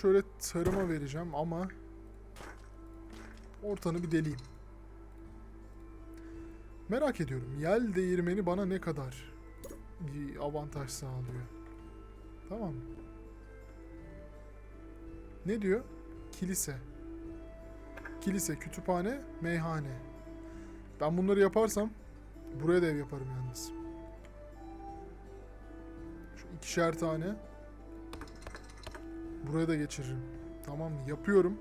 Şöyle tarıma vereceğim ama ortanı bir deleyim. Merak ediyorum. Yel değirmeni bana ne kadar bir avantaj sağlıyor. Tamam? Ne diyor? Kilise. Kilise, kütüphane, meyhane. Ben bunları yaparsam buraya da ev yaparım yalnız. Şu ikişer tane buraya da geçiririm. Tamam mı? Yapıyorum.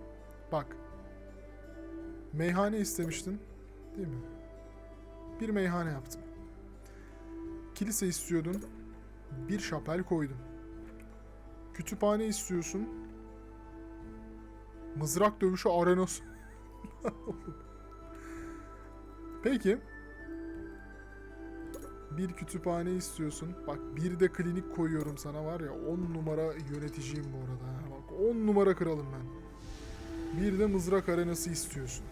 Bak. Meyhane istemiştin. Değil mi? Bir meyhane yaptım. Kilise istiyordun. Bir şapel koydum. Kütüphane istiyorsun. Mızrak dövüşü arenası. Peki. Bir kütüphane istiyorsun. Bak bir de klinik koyuyorum sana var ya 10 numara yöneticiyim bu arada. ha. Bak 10 numara kralım ben. Bir de mızrak arenası istiyorsun.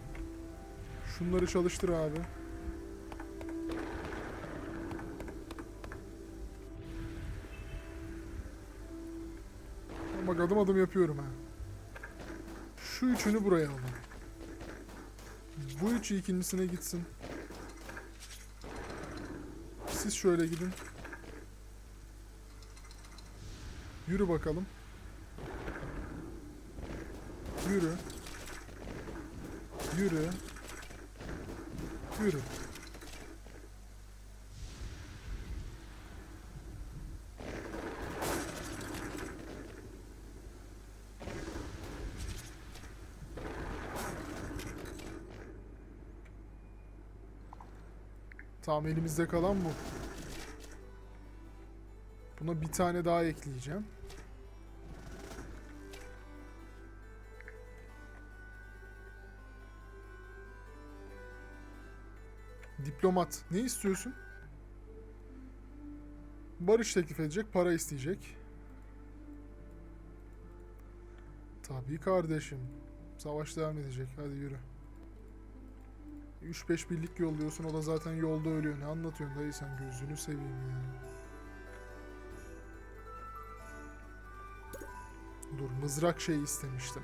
Şunları çalıştır abi. Bak adım adım yapıyorum ha. Şu üçünü buraya alın. Bu üçü ikincisine gitsin. Siz şöyle gidin. Yürü bakalım. Yürü. Yürü. Yürü. Tamam elimizde kalan bu. Buna bir tane daha ekleyeceğim. Diplomat. Ne istiyorsun? Barış teklif edecek, para isteyecek. Tabii kardeşim. Savaş devam edecek. Hadi yürü. 3-5 birlik yolluyorsun. O da zaten yolda ölüyor. Ne anlatıyorsun dayı sen gözünü seveyim ya. Dur mızrak şey istemiştim.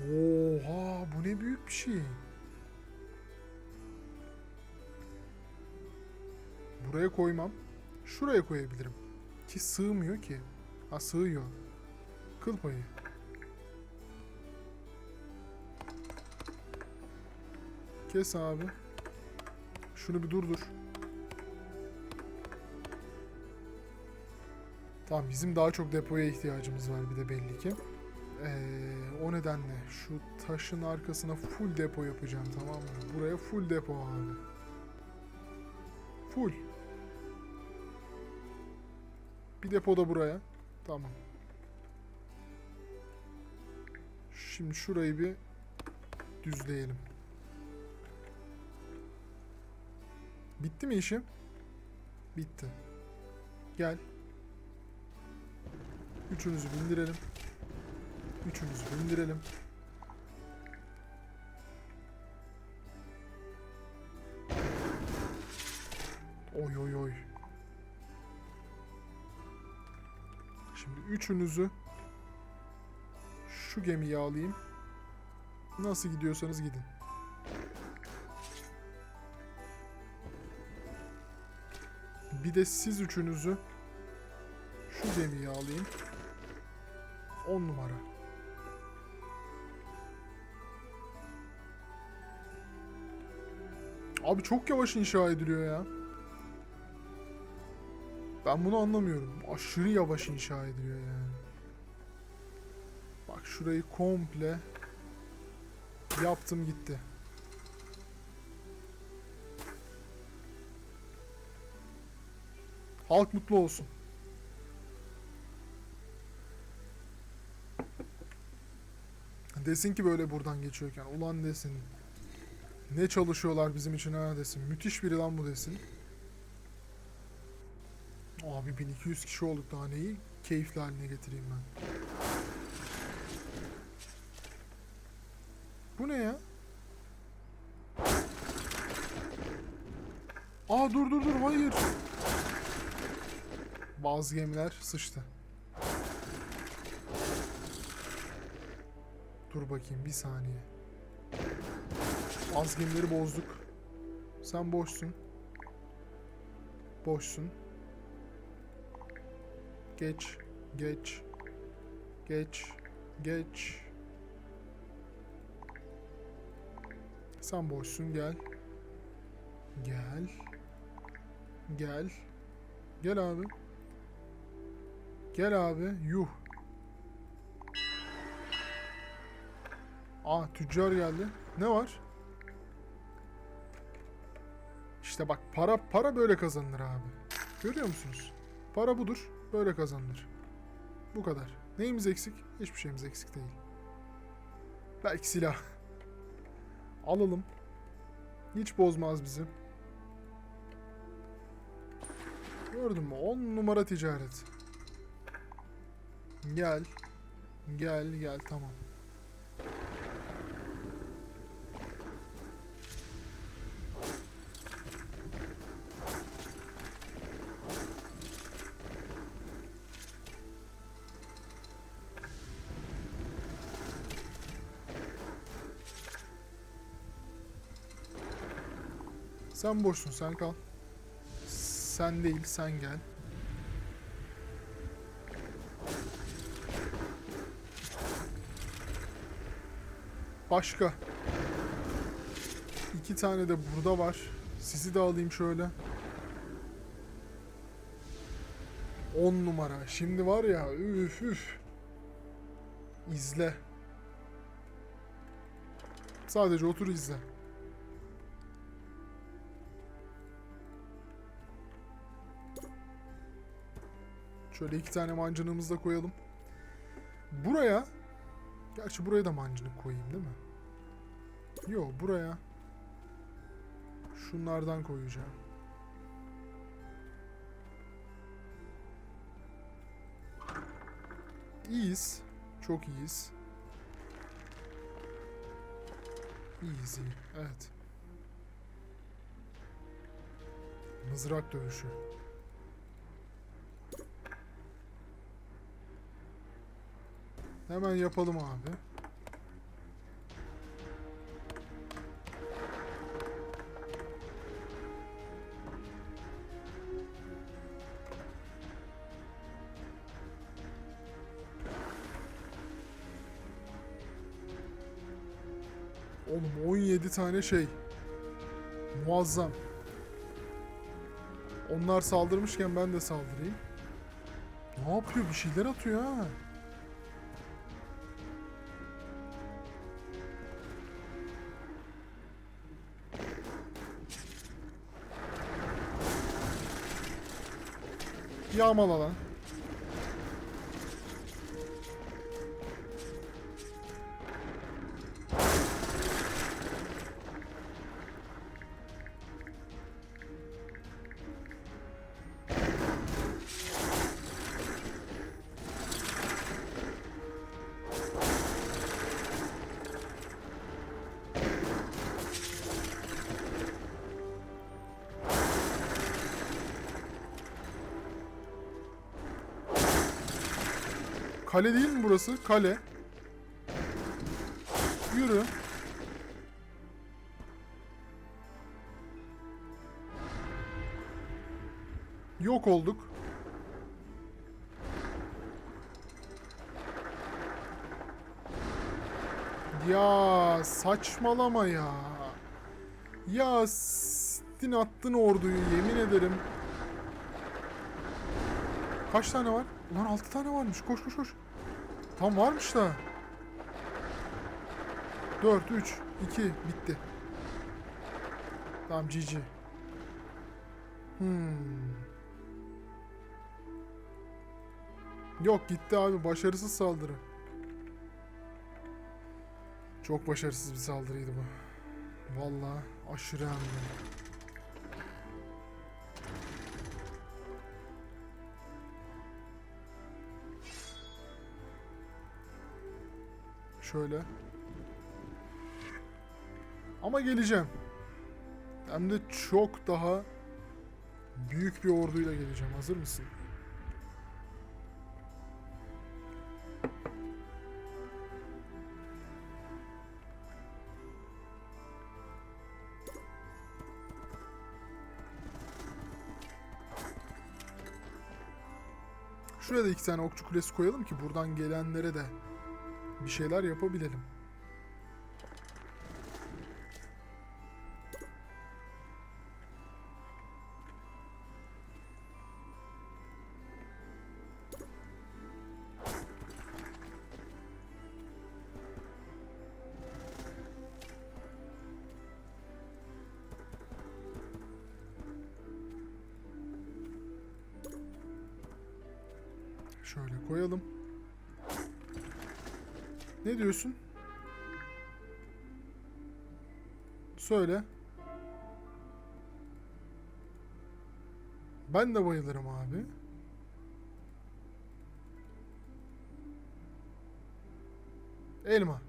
Oha bu ne büyük bir şey. Buraya koymam. Şuraya koyabilirim. Ki sığmıyor ki. Ha sığıyor. Kıl payı. Kes abi. Şunu bir durdur. Tamam bizim daha çok depoya ihtiyacımız var bir de belli ki. Ee, o nedenle şu taşın arkasına full depo yapacağım tamam mı? Buraya full depo abi. Full. Bir depo da buraya. Tamam. Şimdi şurayı bir düzleyelim. Bitti mi işim? Bitti. Gel. Üçünüzü bindirelim. Üçünüzü bindirelim. Oy oy oy. Şimdi üçünüzü şu gemiye alayım. Nasıl gidiyorsanız gidin. Bir de siz üçünüzü şu gemiye alayım. 10 numara. Abi çok yavaş inşa ediliyor ya. Ben bunu anlamıyorum. Aşırı yavaş inşa ediliyor yani. Bak şurayı komple yaptım gitti. Halk mutlu olsun. Desin ki böyle buradan geçiyorken ulan desin. Ne çalışıyorlar bizim için ha desin. Müthiş biri lan bu desin. Abi 1200 kişi olduk daha neyi keyifli haline getireyim ben. Bu ne ya? Aa dur dur dur hayır bazı gemiler sıçtı. Dur bakayım bir saniye. Bazı gemileri bozduk. Sen boşsun. Boşsun. Geç. Geç. Geç. Geç. Sen boşsun gel. Gel. Gel. Gel abi. Gel abi. Yuh. Aa tüccar geldi. Ne var? İşte bak para para böyle kazanılır abi. Görüyor musunuz? Para budur. Böyle kazanılır. Bu kadar. Neyimiz eksik? Hiçbir şeyimiz eksik değil. Belki silah. Alalım. Hiç bozmaz bizi. Gördün mü? 10 numara ticaret. Gel. Gel gel tamam. Sen boşsun sen kal. Sen değil sen gel. Başka. İki tane de burada var. Sizi de alayım şöyle. 10 numara. Şimdi var ya üf üf. İzle. Sadece otur izle. Şöyle iki tane mancınığımızı da koyalım. Buraya... Gerçi buraya da mancınık koyayım değil mi? Yok buraya... Şunlardan koyacağım. İyiyiz. Çok iyiyiz. İyi. Evet. Mızrak dövüşü. Hemen yapalım abi. Tane şey. Muazzam. Onlar saldırmışken ben de saldırayım. Ne yapıyor? Bir şeyler atıyor ha. Yağmala lan. Kale değil mi burası? Kale. Yürü. Yok olduk. Ya saçmalama ya. Ya stin attın orduyu yemin ederim. Kaç tane var? Ulan 6 tane varmış. Koş koş koş. Tam varmış da. 4, 3, 2 bitti. Tamam GG. Hmm. Yok gitti abi başarısız saldırı. Çok başarısız bir saldırıydı bu. Vallahi aşırı hem şöyle. Ama geleceğim. Hem de çok daha büyük bir orduyla geleceğim. Hazır mısın? Şuraya da iki tane okçu kulesi koyalım ki buradan gelenlere de bir şeyler yapabilelim. Ne diyorsun? Söyle. Ben de bayılırım abi. Elma.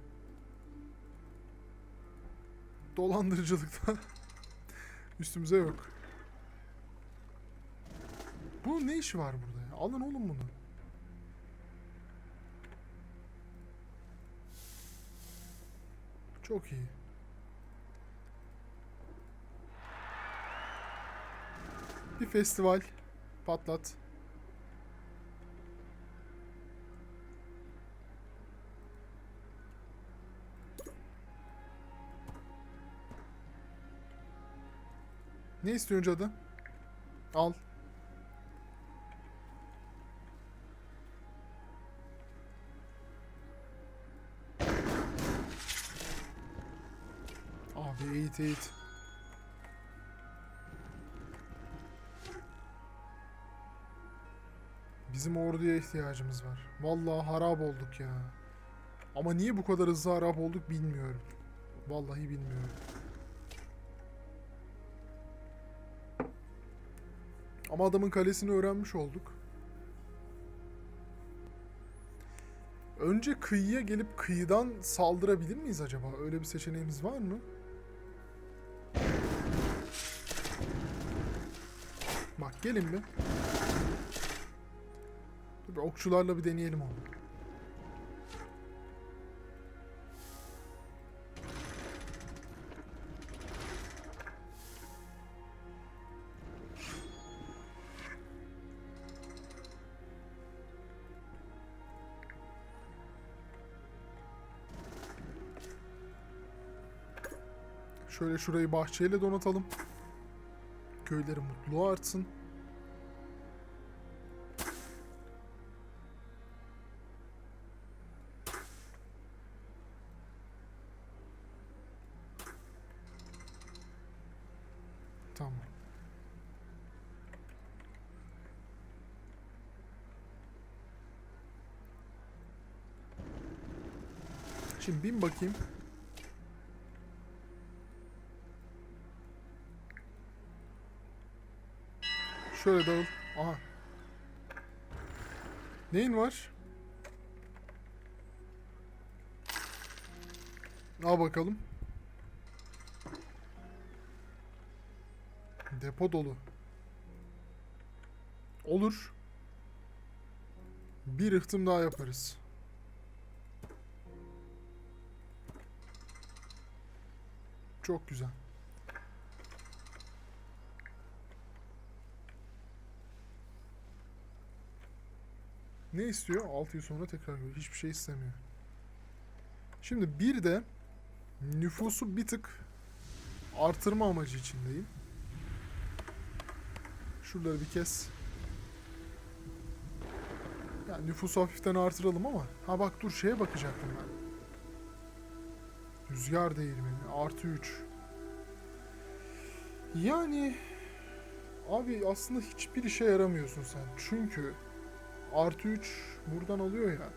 Dolandırıcılıkta üstümüze yok. Bu ne işi var burada ya? Alın oğlum bunu. Çok iyi. Bir festival patlat. Ne istiyorsun cadı? Al. Eğit eğit. Bizim orduya ihtiyacımız var. Vallahi harap olduk ya. Ama niye bu kadar hızlı harap olduk bilmiyorum. Vallahi bilmiyorum. Ama adamın kalesini öğrenmiş olduk. Önce kıyıya gelip kıyıdan saldırabilir miyiz acaba? Öyle bir seçeneğimiz var mı? Gelin bir. Dur bir okçularla bir deneyelim onu. Şöyle şurayı bahçeyle donatalım. Köylerin mutluluğu artsın. Tamam. Şimdi bin bakayım. Şöyle dağıl. Aha. Neyin var? Al bakalım. Depo dolu. Olur. Bir ıhtım daha yaparız. Çok güzel. Ne istiyor? 6 yıl sonra tekrar. Hiçbir şey istemiyor. Şimdi bir de nüfusu bir tık artırma amacı içindeyim. Şuraları bir kes. Yani nüfusu hafiften artıralım ama. Ha bak dur şeye bakacaktım ben. Rüzgar değirmeni artı 3. Yani abi aslında hiçbir işe yaramıyorsun sen. Çünkü artı 3 buradan alıyor ya.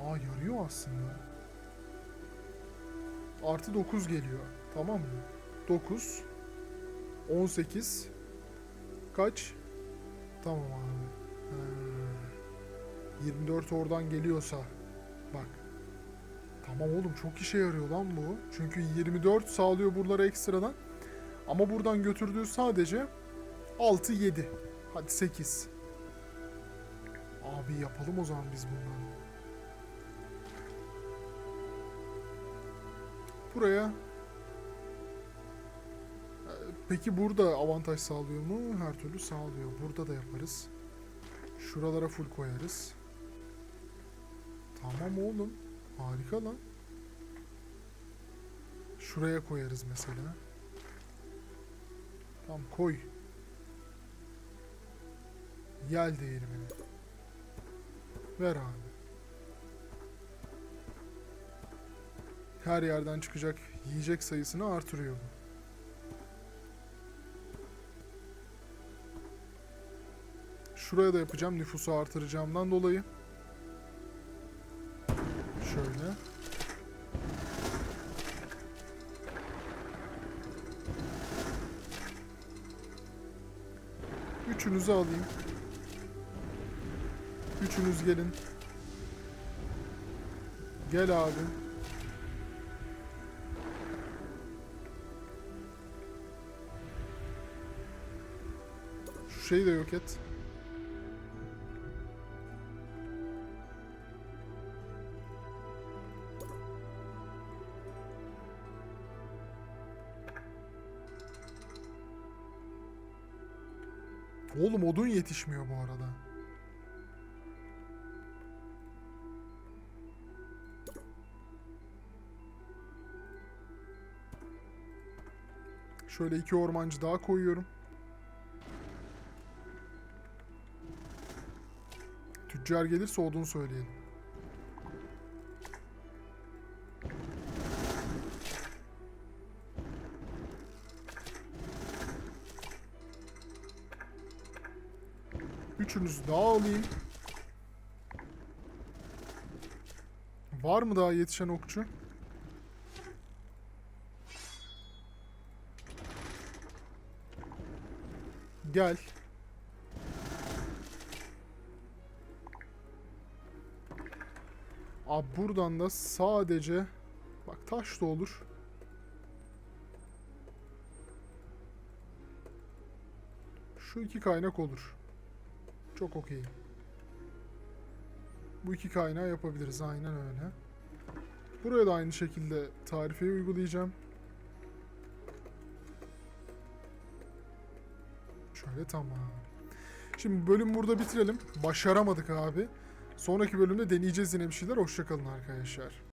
Aa yarıyor aslında. Artı 9 geliyor. Tamam mı? 9 18 kaç? Tamam abi. Ha. 24 oradan geliyorsa bak. Tamam oğlum çok işe yarıyor lan bu. Çünkü 24 sağlıyor buralara ekstradan. Ama buradan götürdüğü sadece 6 7. Hadi 8. Abi yapalım o zaman biz bundan. Buraya Ee, Peki burada avantaj sağlıyor mu? Her türlü sağlıyor. Burada da yaparız. Şuralara full koyarız. Tamam oğlum. Harika lan. Şuraya koyarız mesela. Tamam koy. Yel değirmeni. Ver abi. Her yerden çıkacak yiyecek sayısını artırıyor bu. Şuraya da yapacağım nüfusu artıracağımdan dolayı. Şöyle. Üçünüzü alayım. Üçünüz gelin. Gel abi. Şu şeyi de yok et. Oğlum odun yetişmiyor bu arada. Şöyle iki ormancı daha koyuyorum. Tüccar gelirse odun söyleyelim. Üçünüzü daha alayım. Var mı daha yetişen okçu? Gel. Abi buradan da sadece bak taş da olur. Şu iki kaynak olur. Çok okey. Bu iki kaynağı yapabiliriz aynen öyle. Buraya da aynı şekilde tarifeyi uygulayacağım. Şöyle tamam. Şimdi bölüm burada bitirelim. Başaramadık abi. Sonraki bölümde deneyeceğiz yine bir şeyler. Hoşçakalın arkadaşlar.